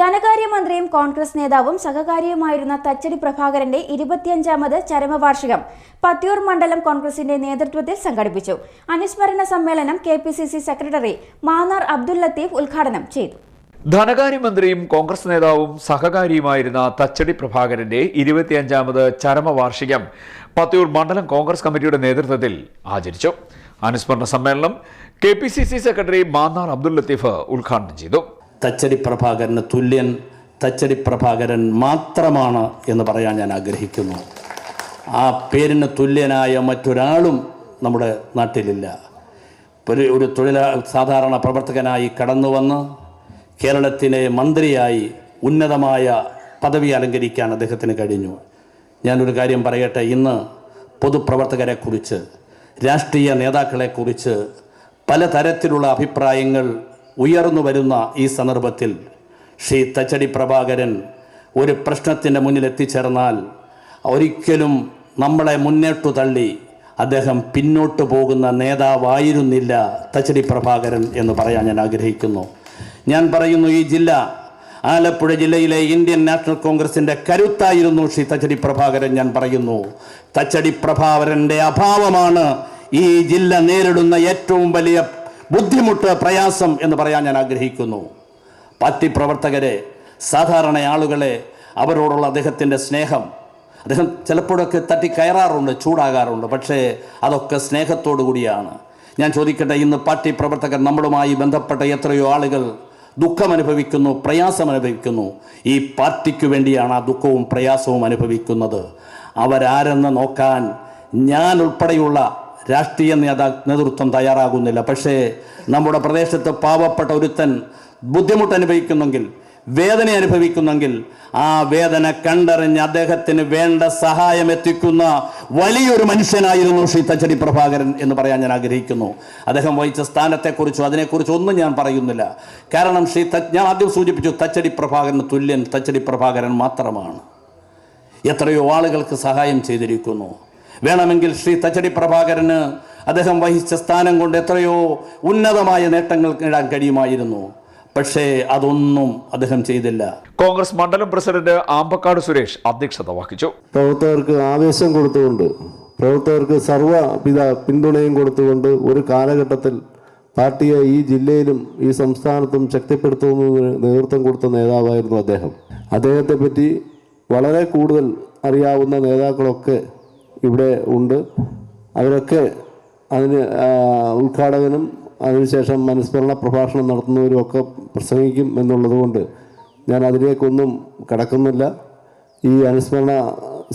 ധനകാര്യമന്ത്രിയും കോൺഗ്രസ് നേതാവും സഹകാരിയുമായിരുന്ന തച്ചടി പ്രഭാകരന്റെ ഇരുപത്തിയഞ്ചാമത് ചരമവാർഷികം പത്തിയൂർ മണ്ഡലം കോൺഗ്രസിന്റെ നേതൃത്വത്തിൽ സംഘടിപ്പിച്ചു. അനുസ്മരണ സമ്മേളനം കെ സെക്രട്ടറി മാന്നാർ അബ്ദുൽ ലത്തീഫ് ഉദ്ഘാടനം ചെയ്തു. ധനകാര്യമന്ത്രിയും കോൺഗ്രസ് നേതാവും സഹകാരിയുമായിരുന്ന തച്ചടി പ്രഭാകരന്റെ ഇരുപത്തിയഞ്ചാമത് ചരമവാർഷികം പത്തിയൂർ മണ്ഡലം കോൺഗ്രസ് കമ്മിറ്റിയുടെ നേതൃത്വത്തിൽ ആചരിച്ചു. അനുസ്മരണ സമ്മേളനം കെ സെക്രട്ടറി മാന്നാർ അബ്ദുൽ ലത്തീഫ് ഉദ്ഘാടനം ചെയ്തു. തച്ചടി പ്രഭാകരന് തുല്യൻ തച്ചടി പ്രഭാകരൻ മാത്രമാണ് എന്ന് പറയാൻ ഞാൻ ആഗ്രഹിക്കുന്നു. ആ പേരിന് തുല്യനായ മറ്റൊരാളും നമ്മുടെ നാട്ടിലില്ല. ഒരു ഒരു തൊഴിലാ സാധാരണ പ്രവർത്തകനായി കടന്നു വന്ന് കേരളത്തിലെ മന്ത്രിയായി ഉന്നതമായ പദവി അലങ്കരിക്കാൻ അദ്ദേഹത്തിന് കഴിഞ്ഞു. ഞാനൊരു കാര്യം പറയട്ടെ ഇന്ന് പൊതുപ്രവർത്തകരെക്കുറിച്ച് രാഷ്ട്രീയ നേതാക്കളെക്കുറിച്ച് പലതരത്തിലുള്ള അഭിപ്രായങ്ങൾ ഉയർന്നു വരുന്ന ഈ സന്ദർഭത്തിൽ ശ്രീ തച്ചടി പ്രഭാകരൻ ഒരു പ്രശ്നത്തിന്റെ മുന്നിൽ എത്തിച്ചേർന്നാൽ ഒരിക്കലും നമ്മളെ മുന്നോട്ടു തള്ളി അദ്ദേഹം പിന്നോട്ട് പോകുന്ന നേതാവായിരുന്നില്ല തച്ചടി പ്രഭാകരൻ എന്ന് പറയാൻ ഞാൻ ആഗ്രഹിക്കുന്നു. ഞാൻ പറയുന്നു ഈ ജില്ല ആലപ്പുഴ ജില്ലയിലെ ഇന്ത്യൻ നാഷണൽ കോൺഗ്രസിന്റെ കരുത്തായിരുന്നു ശ്രീ തച്ചടി പ്രഭാകരൻ ഞാൻ പറയുന്നു. തച്ചടി പ്രഭാകരന്റെ അഭാവമാണ് ഈ ജില്ല നേരിടുന്ന ഏറ്റവും വലിയ ബുദ്ധിമുട്ട് പ്രയാസം എന്ന് പറയാൻ ഞാൻ ആഗ്രഹിക്കുന്നു. പാർട്ടി പ്രവർത്തകരെ സാധാരണ ആളുകളെ അവരോടുള്ള അദ്ദേഹത്തിന്റെ സ്നേഹം. അദ്ദേഹം ചിലപ്പോഴൊക്കെ തട്ടി കയറാറുണ്ട് ചൂടാകാറുണ്ട് പക്ഷേ അതൊക്കെ സ്നേഹത്തോടു കൂടിയാണ്. ഞാൻ ചോദിക്കട്ടെ ഇന്ന് പാർട്ടി പ്രവർത്തകർ നമ്മളുമായി ബന്ധപ്പെട്ട എത്രയോ ആളുകൾ ദുഃഖം അനുഭവിക്കുന്നു പ്രയാസം അനുഭവിക്കുന്നു ഈ പാർട്ടിക്ക് വേണ്ടിയാണ് ആ ദുഃഖവും പ്രയാസവും അനുഭവിക്കുന്നത്. അവരാരെന്ന് നോക്കാൻ ഞാൻ ഉൾപ്പെടെയുള്ള രാഷ്ട്രീയ നേതാ നേതൃത്വം തയ്യാറാകുന്നില്ല. പക്ഷേ നമ്മുടെ പ്രദേശത്ത് പാവപ്പെട്ട ഒരുത്തൻ ബുദ്ധിമുട്ട് അനുഭവിക്കുന്നെങ്കിൽ വേദന അനുഭവിക്കുന്നെങ്കിൽ ആ വേദന കണ്ടറിഞ്ഞ് അദ്ദേഹത്തിന് വേണ്ട സഹായം എത്തിക്കുന്ന വലിയൊരു മനുഷ്യനായിരുന്നു ശ്രീ തച്ചടി പ്രഭാകരൻ എന്ന് പറയാൻ ഞാൻ ആഗ്രഹിക്കുന്നു. അദ്ദേഹം വഹിച്ച സ്ഥാനത്തെക്കുറിച്ചോ അതിനെക്കുറിച്ചോ ഒന്നും ഞാൻ പറയുന്നില്ല. കാരണം ശ്രീ ഞാൻ ആദ്യം സൂചിപ്പിച്ചു തച്ചടി പ്രഭാകരന് തുല്യൻ തച്ചടി പ്രഭാകരൻ മാത്രമാണ്. എത്രയോ ആളുകൾക്ക് സഹായം ചെയ്തിരിക്കുന്നു. വേണമെങ്കിൽ ശ്രീ തച്ചടി പ്രഭാകരന് അദ്ദേഹം വഹിച്ച സ്ഥാനം കൊണ്ട് എത്രയോ ഉന്നതമായ നേട്ടങ്ങൾ നേടാൻ കഴിയുമായിരുന്നു. പക്ഷേ അതൊന്നും അദ്ദേഹം ചെയ്തില്ല. കോൺഗ്രസ് മണ്ഡലം പ്രസിഡന്റ് ആമ്പക്കാട് സുരേഷ് അധ്യക്ഷത വഹിച്ചു. പ്രവർത്തകർക്ക് ആവേശം കൊടുത്തുകൊണ്ട് പ്രവർത്തകർക്ക് സർവവിധ പിന്തുണയും കൊടുത്തുകൊണ്ട് ഒരു കാലഘട്ടത്തിൽ പാർട്ടിയെ ഈ ജില്ലയിലും ഈ സംസ്ഥാനത്തും ശക്തിപ്പെടുത്തുന്നതിന് നേതൃത്വം കൊടുത്ത നേതാവായിരുന്നു അദ്ദേഹം. അദ്ദേഹത്തെ പറ്റി വളരെ കൂടുതൽ അറിയാവുന്ന നേതാക്കളൊക്കെ ഇവിടെ ഉണ്ട്. അവരൊക്കെ അതിന് ഉദ്ഘാടകനും അതിനുശേഷം അനുസ്മരണ പ്രഭാഷണം നടത്തുന്നവരും ഒക്കെ പ്രസംഗിക്കും എന്നുള്ളതുകൊണ്ട് ഞാൻ അതിലേക്കൊന്നും കടക്കുന്നില്ല. ഈ അനുസ്മരണ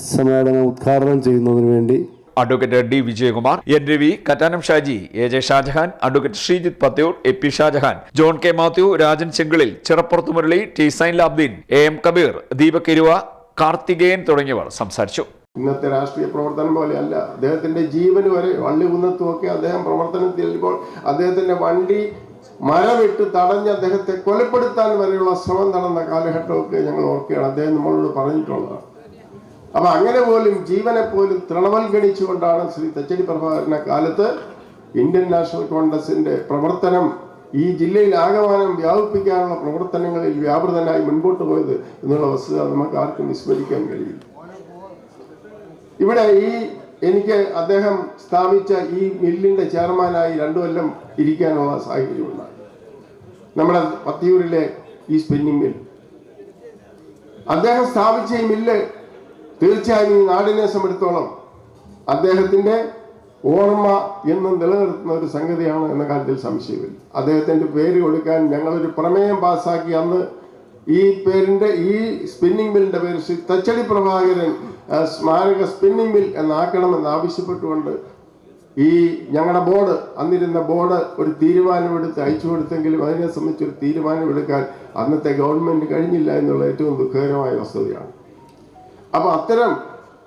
സമ്മേളനം ഉദ്ഘാടനം ചെയ്യുന്നതിന് വേണ്ടി. Advocate D Vijayakumar N Ravi Kattanam Shaji A J Shajahan advocate Sreejith Pathiyoor A P Shajahan John K Mathew Rajan Chenkilil Chirappurathu Murali T Zainulabdeen A M Kabeer Deepak Iruva Karthikeyan തുടങ്ങിയവർ സംസാരിച്ചു. ഇന്നത്തെ രാഷ്ട്രീയ പ്രവർത്തനം പോലെയല്ല. അദ്ദേഹത്തിന്റെ ജീവന് വരെ വള്ളി കുന്നത്തുമൊക്കെ അദ്ദേഹം പ്രവർത്തനത്തിൽ അദ്ദേഹത്തിന്റെ വണ്ടി മരവിട്ട് തടഞ്ഞ് അദ്ദേഹത്തെ കൊലപ്പെടുത്താൻ വരെയുള്ള ശ്രമം നടന്ന കാലഘട്ടമൊക്കെ ഞങ്ങൾ ഓർക്കുകയാണ്. അദ്ദേഹം നമ്മളോട് പറഞ്ഞിട്ടുള്ളതാണ് അപ്പൊ അങ്ങനെ പോലും ജീവനെ പോലും തൃണവൽഗണിച്ചുകൊണ്ടാണ് ശ്രീ തച്ചടി പ്രഭാകരന്റെ കാലത്ത് ഇന്ത്യൻ നാഷണൽ കോൺഗ്രസിന്റെ പ്രവർത്തനം ഈ ജില്ലയിൽ ആകമാനം വ്യാപിപ്പിക്കാനുള്ള പ്രവർത്തനങ്ങളിൽ വ്യാപൃതനായി മുൻപോട്ട് പോയത് എന്നുള്ള വസ്തുത നമുക്ക് ആർക്കും വിസ്മരിക്കാൻ കഴിയില്ല. ഇവിടെ ഈ എനിക്ക് അദ്ദേഹം സ്ഥാപിച്ച ഈ മില്ലിന്റെ ചെയർമാനായി രണ്ടു കൊല്ലം ഇരിക്കാനുള്ള സാഹചര്യമുണ്ടായി നമ്മുടെ പത്തിയൂരിലെ ഈ സ്പിന്നിങ് മിൽ അദ്ദേഹം സ്ഥാപിച്ച ഈ മില്ല് തീർച്ചയായും ഈ നാടിനെ സംബന്ധിച്ചോളം അദ്ദേഹത്തിന്റെ ഓർമ്മ എന്നും നിലനിർത്തുന്ന ഒരു സംഗതിയാണ് എന്ന കാര്യത്തിൽ സംശയമില്ല. അദ്ദേഹത്തിന്റെ പേര് കൊടുക്കാൻ ഞങ്ങളൊരു പ്രമേയം പാസ്സാക്കി അന്ന് ഈ പേരിന്റെ ഈ സ്പിന്നിംഗ് മില്ലിന്റെ പേര് തച്ചടി പ്രഭാകരൻ സ്മാരക സ്പിന്നിംഗ് മിൽ എന്നാക്കണമെന്ന് ആവശ്യപ്പെട്ടുകൊണ്ട് ഈ ഞങ്ങളുടെ ബോർഡ് അന്നിരുന്ന ബോർഡ് ഒരു തീരുമാനമെടുത്ത് അയച്ചു കൊടുത്തെങ്കിലും അതിനെ സംബന്ധിച്ച് ഒരു തീരുമാനമെടുക്കാൻ അന്നത്തെ ഗവൺമെന്റ് കഴിഞ്ഞില്ല എന്നുള്ള ഏറ്റവും ദുഃഖകരമായ വസ്തുതയാണ്. അപ്പൊ അത്തരം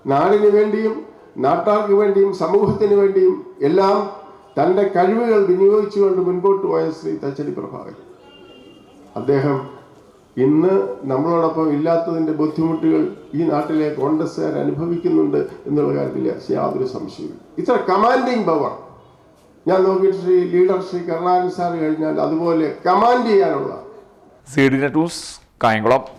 നാടിന് വേണ്ടിയും നാട്ടാർക്ക് വേണ്ടിയും സമൂഹത്തിന് വേണ്ടിയും എല്ലാം തന്റെ കഴിവുകൾ വിനിയോഗിച്ചുകൊണ്ട് മുൻപോട്ട് പോയ ശ്രീ തച്ചടി പ്രഭാകരൻ. അദ്ദേഹം ഇന്ന് നമ്മളോടൊപ്പം ഇല്ലാത്തതിന്റെ ബുദ്ധിമുട്ടുകൾ ഈ നാട്ടിലെ കോൺഗ്രസ്സുകാർ അനുഭവിക്കുന്നുണ്ട് എന്നുള്ള കാര്യത്തിൽ യാതൊരു സംശയവും ഇത്ര കമാൻഡിങ് പവർ ഞാൻ നോക്കിയിട്ട് ശ്രീ ലീഡർ ശ്രീ കരുണാകരൻ സാർ കഴിഞ്ഞാൽ അതുപോലെ കമാൻഡ് ചെയ്യാനുള്ള സി ന്യൂസ് കായംകുളം.